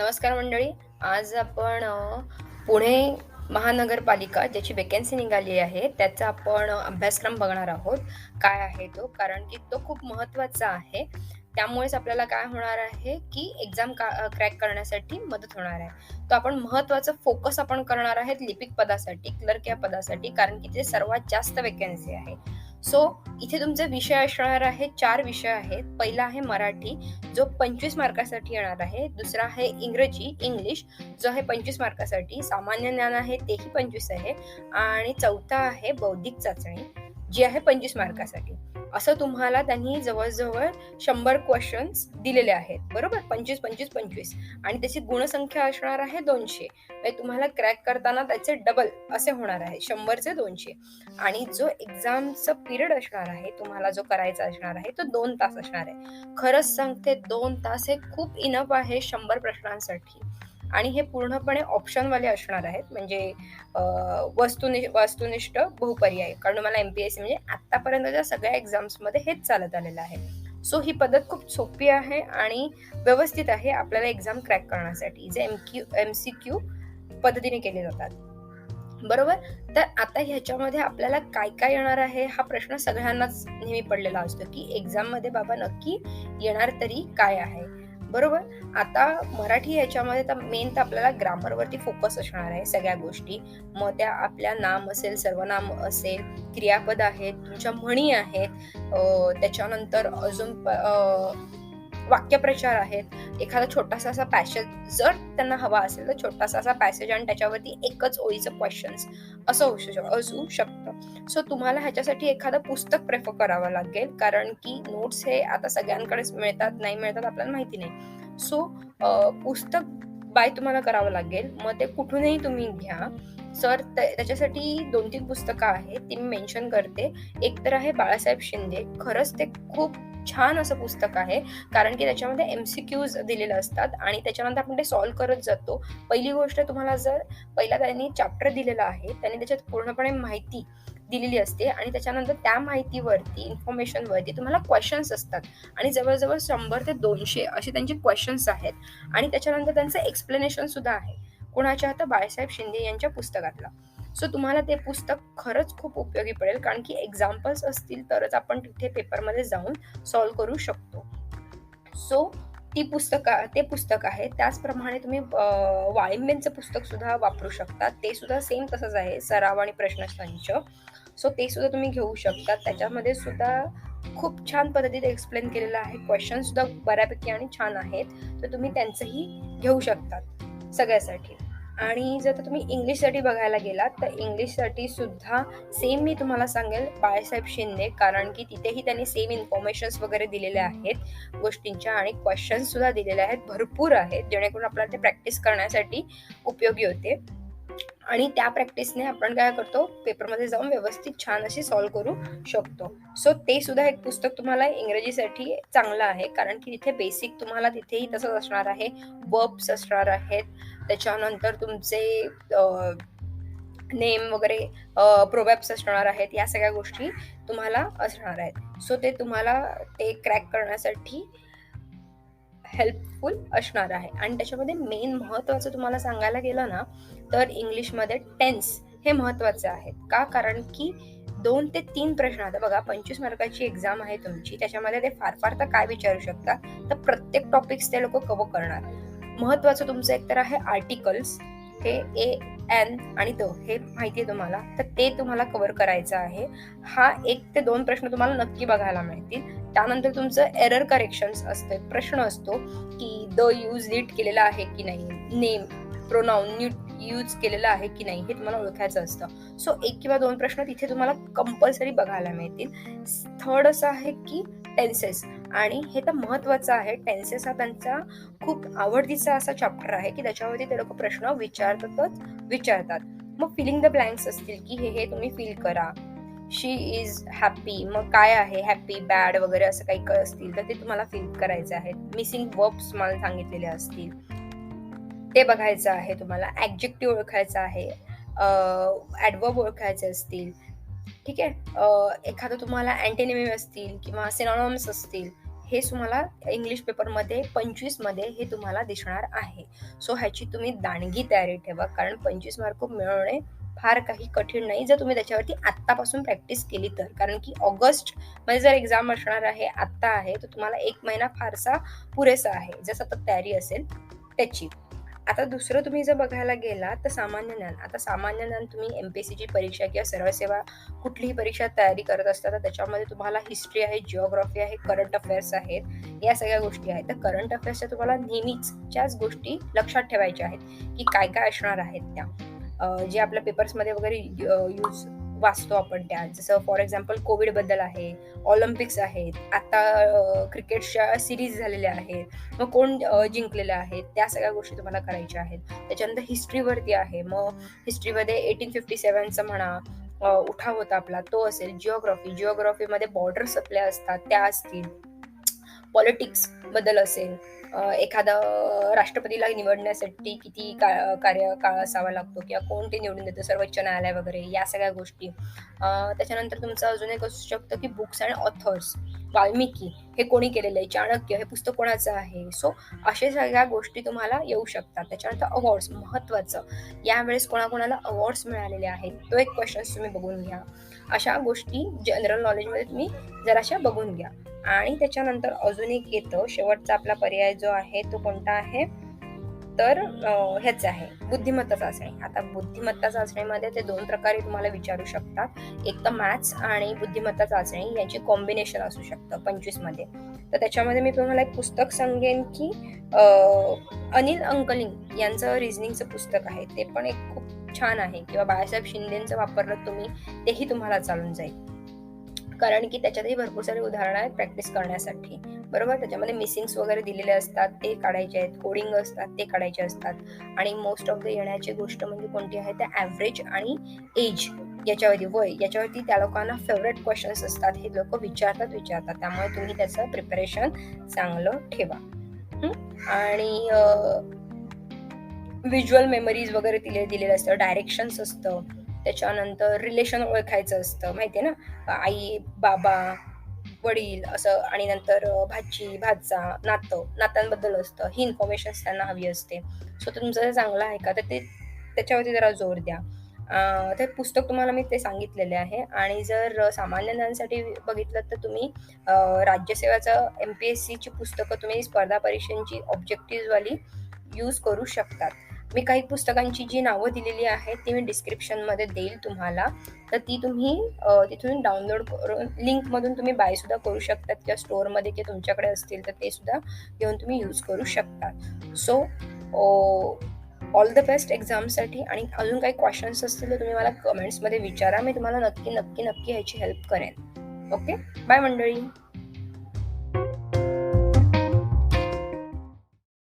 नमस्कार मंडळी. आज आपण पुणे महानगरपालिका ज्याची वेकेन्सी निघाली आहे त्याचा आपण अभ्यासक्रम बघणार आहोत. काय आहे तो? कारण की तो खूप महत्त्वाचा आहे. त्यामुळेच आपल्याला काय होणार आहे की एक्झाम का क्रॅक करण्यासाठी मदत होणार आहे. तो आपण महत्त्वाचं फोकस आपण करणार आहेत लिपिक पदासाठी क्लर्क या पदासाठी कारण की ते सर्वात जास्त वेकेन्सी आहे. सो इथे तुमचे विषय असणार आहे चार विषय आहेत. पहिला आहे मराठी जो पंचवीस मार्कासाठी येणार आहे. दुसरा आहे इंग्रजी इंग्लिश जो आहे पंचवीस मार्कासाठी. सामान्य ज्ञान आहे तेही पंचवीस आहे. आणि चौथा आहे बौद्धिक चाचणी जी आहे पंचवीस मार्कासाठी. असं तुम्हाला त्यांनी जवळजवळ शंभर क्वेश्चन्स दिलेले आहेत. बरोबर? पंचवीस पंचवीस पंचवीस. आणि त्याची गुणसंख्या असणार आहे दोनशे. म्हणजे तुम्हाला क्रॅक करताना त्याचे डबल असे होणार आहे. शंभरचे दोनशे. आणि जो एक्झामचा पिरियड असणार आहे तुम्हाला जो करायचा असणार आहे तो दोन तास असणार आहे. खरंच सांगते दोन तास हे खूप इनफ आहे शंभर प्रश्नांसाठी. आणि हे पूर्णपणे ऑप्शनवाले असणार आहेत. म्हणजे वस्तुनि वस्तुनिष्ठ बहुपर्याय. कारण मला एम पी एस सी म्हणजे आत्तापर्यंतच्या सगळ्या एक्झाम्समध्ये हेच चालत आलेलं आहे. सो ही पद्धत खूप सोपी आहे आणि व्यवस्थित आहे आपल्याला एक्झाम क्रॅक करण्यासाठी. जे M Q M C Q पद्धतीने केले जातात. बरोबर? तर आता ह्याच्यामध्ये आपल्याला काय काय येणार आहे? हा प्रश्न सगळ्यांनाच नेहमी पडलेला असतो की एक्झाममध्ये बाबा नक्की येणार तरी काय आहे? बरोबर? आता मराठी याच्यामध्ये तर मेन तर आपल्याला ग्रामरवरती फोकस असणार आहे सगळ्या गोष्टी. मग त्या आपल्या नाम असेल सर्वनाम असेल क्रियापद आहेत तुमच्या म्हणी आहेत त्याच्यानंतर अजून प- वाक्यप्रचार आहेत. एखादा छोटासा असा पॅसेज जर त्यांना हवा असेल तर छोटासा असा पॅसेज आणि त्याच्यावरती एकच ओळीचं क्वेश्चन्स असं होऊ शक असू शकतं. सो तुम्हाला ह्याच्यासाठी एखादं पुस्तक प्रेफर करावं लागेल कारण की नोट्स हे आता सगळ्यांकडेच मिळतात नाही मिळतात आपल्याला माहिती नाही. सो पुस्तक बाय तुम्हाला करावं लागेल. मग ते कुठूनही तुम्ही घ्या. सर त्याच्यासाठी दोन तीन पुस्तकं आहेत ती मी मेन्शन करते. एक तर आहे बाळासाहेब शिंदे. खरंच ते खूप छान असं पुस्तक आहे. कारण की त्याच्यामध्ये एम सी क्यूज दिलेले असतात आणि त्याच्यानंतर आपण ते सॉल्व्ह करत जातो. पहिली गोष्ट तुम्हाला जर पहिला त्यांनी चॅप्टर दिलेला आहे त्यांनी त्याच्यात पूर्णपणे माहिती दिलेली असते आणि त्याच्यानंतर त्या माहितीवरती इन्फॉर्मेशनवरती तुम्हाला क्वेश्चन्स असतात. आणि जवळजवळ शंभर ते दोनशे असे त्यांचे क्वेश्चन्स आहेत. आणि त्याच्यानंतर त्यांचं एक्सप्लेनेशन सुद्धा आहे. कुणाच्या आता बाळासाहेब शिंदे यांच्या पुस्तकातला. सो तुम्हाला ते पुस्तक खरंच खूप उपयोगी पडेल कारण की एक्झाम्पल्स असतील तरच आपण तिथे पेपरमध्ये जाऊन सॉल्व्ह करू शकतो. सो ती पुस्तक ते पुस्तक आहे. त्याचप्रमाणे तुम्ही वाळिंबेंचं पुस्तक सुद्धा वापरू शकता. ते सुद्धा सेम तसंच आहे सराव आणि प्रश्नसंच. सो ते सुद्धा तुम्ही घेऊ शकता. त्याच्यामध्ये सुद्धा खूप छान पद्धतीने एक्सप्लेन केलेलं आहे. क्वेश्चन सुद्धा बऱ्यापैकी आणि छान आहेत. तर तुम्ही त्यांचंही घेऊ शकतात सगळ्यासाठी. आणि जर तुम्ही इंग्लिशसाठी बघायला गेलात तर इंग्लिशसाठी सुद्धा सेम मी तुम्हाला सांगेल बाळासाहेब शिंदे कारण की तिथेही त्यांनी सेम इन्फॉर्मेशन्स वगैरे दिलेल्या आहेत गोष्टींच्या आणि क्वेश्चन्स सुद्धा दिलेले आहेत भरपूर आहेत जेणेकरून आपल्याला ते प्रॅक्टिस करण्यासाठी उपयोगी होते. आणि त्या प्रॅक्टिसने आपण काय करतो पेपरमध्ये जाऊन व्यवस्थित छान अशी सॉल्व्ह करू शकतो. सो ते सुद्धा एक पुस्तक तुम्हाला इंग्रजीसाठी चांगलं आहे कारण की तिथे बेसिक तुम्हाला तिथेही तसंच असणार आहे वर्ब्स असणार आहेत त्याच्यानंतर तुमचे नेम वगैरे प्रोबॅप्स असणार आहेत या सगळ्या गोष्टी तुम्हाला असणार आहेत. सो ते तुम्हाला ते क्रॅक करण्यासाठी हेल्पफुल असणार आहे. आणि त्याच्यामध्ये मेन महत्त्वाचं तुम्हाला सांगायला गेलं ना तर इंग्लिशमध्ये टेन्स हे महत्त्वाचं आहेत का? कारण की दोन ते तीन प्रश्न आता बघा पंचवीस मार्काची एक्झाम आहे तुमची त्याच्यामध्ये ते फार फार तर काय विचारू शकतात तर प्रत्येक टॉपिक्स ते लोक कव्हर करणार. महत्त्वाचं तुमचं एक तर आहे आर्टिकल्स हे ए एन आणि द हे माहिती आहे तुम्हाला. तर ते तुम्हाला कव्हर करायचं आहे. हा एक ते दोन प्रश्न तुम्हाला नक्की बघायला मिळतील. त्यानंतर तुमचं एरर करेक्शन्स असते प्रश्न असतो की द यूज नीट केलेला आहे की नाही? नेम प्रोनाऊन न्यूट यूज केलेलं आहे की नाही हे तुम्हाला ओळखायचं असतं. सो एक किंवा दोन प्रश्न तिथे तुम्हाला कंपल्सरी बघायला मिळतील. थर्ड असं आहे की टेन्सेस आणि हे तर महत्वाचं आहे. टेन्सेस हा त्यांचा खूप आवडतीचा असा चॅप्टर आहे की त्याच्यावरती ते लोक प्रश्न विचारतातच विचारतात. मग फिलिंग द ब्लँक्स असतील की हे हे तुम्ही फील करा. शी इज हॅप्पी मग काय आहे? हॅप्पी बॅड वगैरे असं काही काही असतील तर ते तुम्हाला फील करायचे आहेत. मिसिंग वर्ब्स तुम्हाला सांगितलेले असतील. ते बघायचं आहे तुम्हाला ऍब्जेक्टिव्ह ओळखायचं आहे ॲडवर्ब ओळखायचे असतील ठीक आहे? एखादं तुम्हाला अँटेनिमी असतील किंवा सिनॉनॉम्स असतील हे तुम्हाला इंग्लिश पेपरमध्ये पंचवीसमध्ये हे तुम्हाला दिसणार आहे. सो ह्याची तुम्ही दांडगी तयारी ठेवा कारण पंचवीस मार्क मिळवणे फार काही कठीण नाही. जर तुम्ही त्याच्यावरती आत्तापासून प्रॅक्टिस केली तर कारण की ऑगस्टमध्ये जर एक्झाम असणार आहे आत्ता आहे तर तुम्हाला एक महिना फारसा पुरेसा आहे जर सतत तयारी असेल त्याची. आता दुसरं तुम्ही जर बघायला गेला तर सामान्य ज्ञान आता सामान्य ज्ञान तुम्ही एम पी एस सीची परीक्षा किंवा सरळ सेवा कुठलीही परीक्षा तयारी करत असता तर त्याच्यामध्ये तुम्हाला हिस्ट्री आहे जिओग्राफी आहे करंट अफेअर्स आहेत या सगळ्या गोष्टी आहेत. तर करंट अफेअर्सच्या तुम्हाला नेहमीचच्याच गोष्टी लक्षात ठेवायच्या आहेत की काय काय असणार आहेत त्या. जे आपल्या पेपर्समध्ये वगैरे यूज वाचतो आपण त्या जसं फॉर एक्झाम्पल कोविडबद्दल आहे ऑलिम्पिक्स आहेत आता क्रिकेटच्या सिरीज झालेल्या आहेत मग कोण जिंकलेल्या आहेत त्या सगळ्या गोष्टी तुम्हाला करायच्या आहेत. त्याच्यानंतर हिस्ट्रीवरती आहे. मग हिस्ट्रीमध्ये एटीन फिफ्टी सेवनचा म्हणा उठाव होता आपला तो असेल जिओग्राफी जिओग्राफीमध्ये बॉर्डर्स आपल्या असतात त्या असतील. पॉलिटिक्सबद्दल असेल एखादा राष्ट्रपतीला निवडण्यासाठी किती का कार्यकाळ असावा लागतो किंवा कोण ते निवडून देतं सर्वोच्च न्यायालय वगैरे या सगळ्या गोष्टी. त्याच्यानंतर तुमचं अजून एक असू शकतं की बुक्स अँड ऑथर्स वाल्मिकी. हे कोणी केलेलं आहे? चाणक्य हे पुस्तक कोणाचं आहे? सो अशा सगळ्या गोष्टी तुम्हाला येऊ शकतात. त्याच्यानंतर अवॉर्ड्स महत्त्वाचं. यावेळेस कोणाकोणाला अवॉर्ड्स मिळालेले आहेत? तो एक क्वेश्चन तुम्ही बघून घ्या. अशा गोष्टी जनरल नॉलेजमध्ये तुम्ही जराशा बघून घ्या. आणि त्याच्यानंतर अजून एक येतं. शेवटचा आपला पर्याय जो आहे तो कोणता आहे? तर हेच आहे. बुद्धिमत्ता चाचणी. आता बुद्धिमत्ता चाचणीमध्ये ते दोन प्रकारे तुम्हाला विचारू शकतात. एक तर मॅथ्स आणि बुद्धिमत्ता चाचणी यांची कॉम्बिनेशन असू शकतं पंचवीसमध्ये. तर त्याच्यामध्ये मी तुम्हाला एक पुस्तक सांगेन की अनिल अंकलिंग यांचं रिझनिंगचं पुस्तक आहे. ते पण एक खूप छान आहे. किंवा बाळासाहेब शिंदेचं वापरलं तुम्ही तेही तुम्हाला चालून जाईल. कारण की त्याच्यातही भरपूर सारे उदाहरणं आहेत प्रॅक्टिस करण्यासाठी. बरोबर? त्याच्यामध्ये मिसिंग्स वगैरे दिलेले असतात ते काढायचे आहेत. कोडिंग असतात ते काढायचे असतात. आणि मोस्ट ऑफ द येण्याची गोष्ट म्हणजे कोणती आहे? त्या ॲव्हरेज आणि एज याच्यावरती वय याच्यावरती त्या लोकांना फेवरेट क्वेश्चन्स असतात. हे लोक विचारतात विचारतात. त्यामुळे तुम्ही त्याचं प्रिपरेशन चांगलं ठेवा. आणि व्हिज्युअल मेमरीज वगैरे दिले दिलेलं असतं. डायरेक्शन्स असतं. त्याच्यानंतर रिलेशन ओळखायचं असतं माहिती आहे ना? आई बाबा वडील असं आणि नंतर भाजी भाची भाचा नातं नात्यांबद्दल असतं. ही इन्फॉर्मेशन त्यांना हवी असते. सो तुमचं चांगलं आहे का तर ते त्याच्यावरती जरा जोर द्या. ते पुस्तक तुम्हाला मी ते सांगितलेले आहे. आणि जर सामान्य ज्ञानासाठी बघितलं तर तुम्ही राज्यसेवाचं एम पी एस सीची पुस्तकं तुम्ही स्पर्धा परीक्षांची ऑब्जेक्टिव्हवाली यूज करू शकतात. मी काही पुस्तकांची जी नावं दिलेली आहेत ती मी डिस्क्रिप्शनमध्ये देईल तुम्हाला. तर ती तुम्ही तिथून डाउनलोड करून लिंकमधून तुम्ही बायसुद्धा करू शकतात किंवा स्टोअरमध्ये किंवा तुमच्याकडे असतील तर ते सुद्धा घेऊन तुम्ही यूज करू शकतात सो ऑल द बेस्ट एक्झामसाठी आणि अजून काही क्वेश्चन्स असतील तर तुम्ही मला कमेंट्समध्ये विचारा. मी तुम्हाला नक्की नक्की नक्की ह्याची हेल्प करेन. ओके बाय मंडळी.